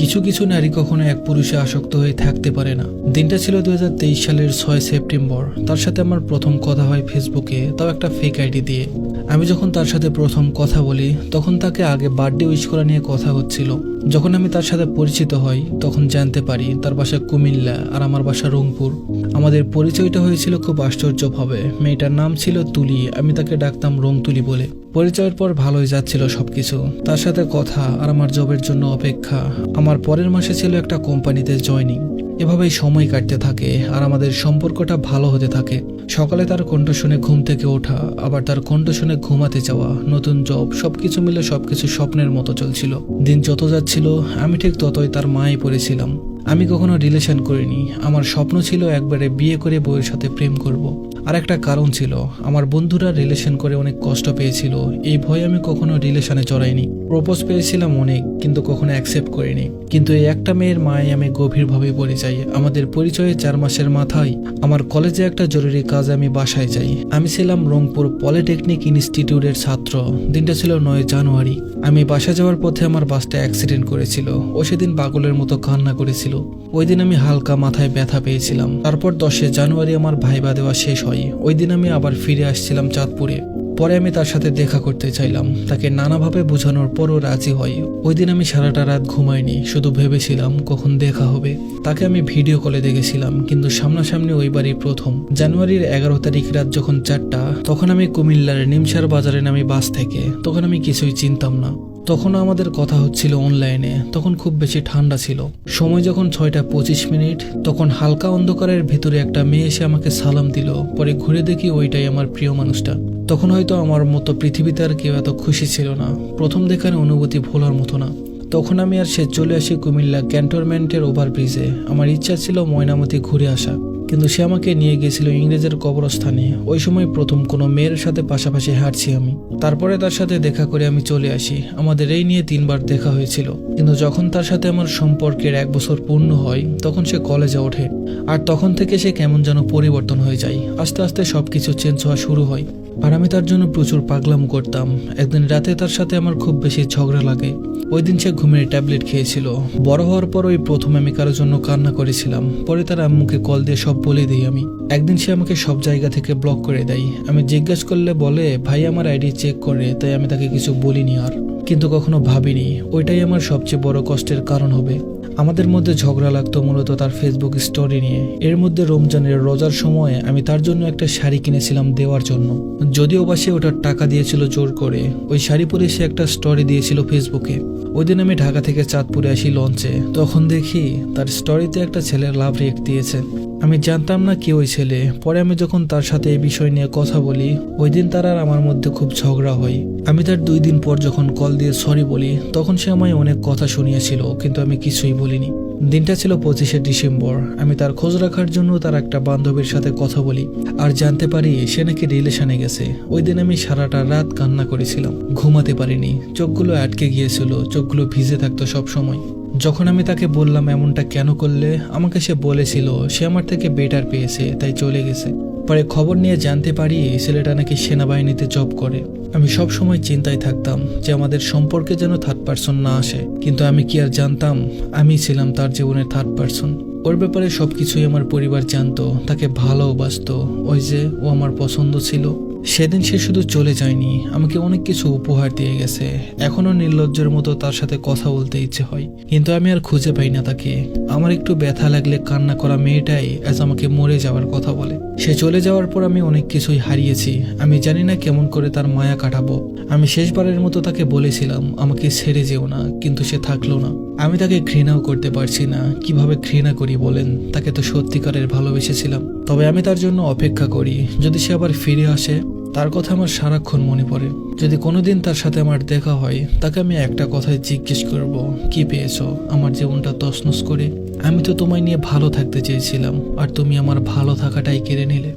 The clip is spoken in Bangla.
কিছু কিছু নারী কখনো এক পুরুষে আসক্ত হয়ে থাকতে পারে না। দিনটা ছিল দু হাজার তেইশ সালের ছয় সেপ্টেম্বর। তার সাথে আমার প্রথম কথা হয় ফেসবুকে, তাও একটা ফেক আইডি দিয়ে। আমি যখন তার সাথে প্রথম কথা বলি, তখন তাকে আগে বার্থডে উইশ করা নিয়ে কথা হচ্ছিল। যখন আমি তার সাথে পরিচিত হই, তখন জানতে পারি তার বাসা কুমিল্লা আর আমার বাসা রংপুর। আমাদের পরিচয়টা হয়েছিল খুব আশ্চর্যভাবে। মেয়েটার নাম ছিল তুলি, আমি তাকে ডাকতাম রং তুলি বলে। পরিচয়ের পর ভালোই যাচ্ছিল সবকিছু। তার সাথে কথা আর আমার জবের জন্য অপেক্ষা। আমার পরের মাসে ছিল একটা কোম্পানিতে জয়নিং এভাবেই সময় কাটতে থাকে আর আমাদের সম্পর্কটা ভালো হতে থাকে। সকালে তার কণ্ঠ শুনে ঘুম থেকে ওঠা, আবার তার কণ্ঠ শুনে ঘুমাতে যাওয়া, নতুন জব সবকিছু মিলে সবকিছু স্বপ্নের মতো চলছিল। দিন যত যাচ্ছিল, আমি ঠিক ততই তার মায়ে পড়েছিলাম। আমি কখনো রিলেশন করিনি। আমার স্বপ্ন ছিল একবারে বিয়ে করে বউয়ের সাথে প্রেম করব। আর একটা কারণ ছিল, আমার বন্ধুরা রিলেশন করে অনেক কষ্ট পেয়েছিল। এই ভয়ে আমি কখনো রিলেশনে জড়াইনি প্রপোজ পেয়েছিলাম অনেক, কিন্তু কখনো অ্যাকসেপ্ট করিনি। কিন্তু এই একটা মেয়ের মায়ে আমি গভীরভাবে পড়ে যাই। আমাদের পরিচয়ে চার মাসের মাথায় আমার কলেজে একটা জরুরি কাজ আমি বাসায় যাই। আমি ছিলাম রংপুর পলিটেকনিক ইনস্টিটিউটের ছাত্র। দিনটা ছিল নয় জানুয়ারি। আমি বাসা যাওয়ার পথে আমার বাসটা অ্যাক্সিডেন্ট করেছিল। ও সেদিন পাগলের মতো কান্না করেছিল। ওই দিন আমি হালকা মাথায় ব্যথা পেয়েছিলাম। তারপর দশে জানুয়ারি আমার ভাইবা দেওয়া শেষ হয়। ওই দিন আমি আবার ফিরে আসছিলাম চাঁদপুরে। পরে আমি তার সাথে দেখা করতে চাইলাম। তাকে নানাভাবে বোঝানোর পরও রাজি হয় ওই দিন আমি সারাটা রাত ঘুমাইনি, শুধু ভেবেছিলাম কখন দেখা হবে। তাকে আমি ভিডিও কলে দেখেছিলাম, কিন্তু সামনাসামনি ওই ওইবারই প্রথম। জানুয়ারির এগারো তারিখ রাত যখন চারটা, তখন আমি কুমিল্লার নিমসার বাজারে নামি বাস থেকে। তখন আমি কিছুই চিনতাম না। তখন আমাদের কথা হচ্ছিল অনলাইনে, তখন খুব বেশি ঠান্ডা ছিল। সময় যখন ছয়টা পঁচিশ মিনিট, তখন হালকা অন্ধকারের ভিতরে একটা মেয়ে এসে আমাকে সালাম দিল। পরে ঘুরে দেখি ওইটাই আমার প্রিয় মানুষটা। তখন হয়তো আমার মতো পৃথিবীতে আর কেউ এত খুশি ছিল না। প্রথম দেখার অনুভূতি ভোলার মতো না। তখন আমি আর সে চলে আসি কুমিল্লা ক্যান্টনমেন্টের ওভারব্রিজে। আমার ইচ্ছা ছিল ময়নামতি ঘুরে আসা। কিন্তু সে আমাকে নিয়ে গিয়েছিল ইংরেজের কবরস্থানে। ওই সময় প্রথম কোনো মেয়ের সাথে পাশাপাশি হাঁটছি আমি। তারপরে তার সাথে দেখা করে আমি চলে আসি। আমাদের এই নিয়ে তিনবার দেখা হয়েছিল। কিন্তু যখন তার সাথে আমার সম্পর্কের এক বছর পূর্ণ হয়, তখন সে কলেজে ওঠে। আর তখন থেকে সে কেমন যেন পরিবর্তন হয়ে যায়। আস্তে আস্তে সবকিছু চেঞ্জ হওয়া শুরু হয়। আর আমি তার জন্য প্রচুর পাগলাম করতাম। একদিন রাতে তার সাথে আমার খুব বেশি ঝগড়া লাগে। ওই দিন সে ঘুমের ট্যাবলেট খেয়েছিল। বড় হওয়ার পর ওই প্রথম আমি কারোর জন্য কান্না করেছিলাম। পরে তার আম্মুকে কল দিয়ে সব বলে দিই আমি। একদিন সে আমাকে সব জায়গা থেকে ব্লক করে দেয়। আমি জিজ্ঞাসা করলে বলে, ভাই, আমার আইডি চেক করে, তাই আমি তাকে কিছু বলিনি আর। কিন্তু কখনো ভাবিনি। ওইটাই আমার সবচেয়ে বড় কষ্টের কারণ হবে। আমাদের মধ্যে ঝগড়া লাগতো মূলত তার ফেসবুক স্টোরি নিয়ে। এর মধ্যে রমজানের রোজার সময়ে আমি তার জন্য একটা শাড়ি কিনেছিলাম দেওয়ার জন্য। যদিও বা সে ওটার টাকা দিয়েছিল জোর করে, ওই শাড়ি পরে সে একটা স্টোরি দিয়েছিল ফেসবুকে ওই দিন আমি ঢাকা থেকে চাঁদপুরে আসি লঞ্চে তখন দেখি তার স্টোরিতে একটা ছেলের লাভ রিয়েক্ট দিয়েছে। আমি জানতাম না কি ওই ছেলে। পরে আমি যখন তার সাথে এই বিষয় নিয়ে কথা বলি, ওই দিন তার আর আমার মধ্যে খুব ঝগড়া হয়। আমি তার দুই দিন পর যখন কল দিয়ে সরি বলি, তখন সে আমায় অনেক কথা শুনিয়েছিল, কিন্তু আমি কিছুই বলিনি। দিনটা ছিল পঁচিশে ডিসেম্বর। আমি তার খোঁজ রাখার জন্য তার একটা বান্ধবীর সাথে কথা বলি। আর জানতে পারি, সে নাকি রিলেশনে গেছে। ওই দিন আমি সারাটা রাত কান্না করেছিলাম। ঘুমাতে পারিনি। চোখগুলো আটকে গিয়েছিল, চোখগুলো ভিজে থাকতো সব সময় যখন আমি তাকে বললাম এমনটা কেন করলে, আমাকে সে বলেছিল, সে আমার থেকে বেটার পেয়েছে, তাই চলে গেছে। পরে খবর নিয়ে জানতে পারি ছেলেটা নাকি সেনাবাহিনীতে জব করে। আমি সব সময় চিন্তায় থাকতাম যে আমাদের সম্পর্কে যেন থার্ড পার্সন না আসে। কিন্তু আমি কি আর জানতাম? আমি ছিলাম তার জীবনের থার্ড পার্সন ওর ব্যাপারে সবকিছুই আমার পরিবার জানতো, তাকে ভালোবাসতো, ওই যে ও আমার পছন্দ ছিল। সেদিন সে শুধু চলে যায়নি, আমাকে অনেক কিছু উপহার দিয়ে গেছে। এখনও নির্লজ্জের মতো তার সাথে কথা বলতে ইচ্ছে হয়, কিন্তু আমি আর খুঁজে পাই না তাকে। আমার একটু ব্যথা লাগলে কান্না করা মেয়েটাই আজ আমাকে মরে যাওয়ার কথা বলে। সে চলে যাওয়ার পর আমি অনেক কিছুই হারিয়েছি, আমি জানি না কেমন করে তার মায়া কাটাবো। আমি শেষবারের মতো তাকে বলেছিলাম, আমাকে ছেড়ে যেও না, কিন্তু সে থাকল না। আমি তাকে ঘৃণাও করতে পারছি না। কীভাবে ঘৃণা করি বলেন? তাকে তো সত্যিকারের ভালোবেসেছিলাম। তবে আমি তার জন্য অপেক্ষা করি। যদি সে আবার ফিরে আসে, তার কথা আমার সারাক্ষণ মনে পড়ে। যদি কোনোদিন তার সাথে আমার দেখা হয়, তাকে আমি একটা কথাই জিজ্ঞেস করব, কি পেয়েছ? আমার জীবনটা তছনছ করে? আমি তো তোমায় নিয়ে ভালো থাকতে চেয়েছিলাম, আর তুমি আমার ভালো থাকাটাই কেড়ে নিলে।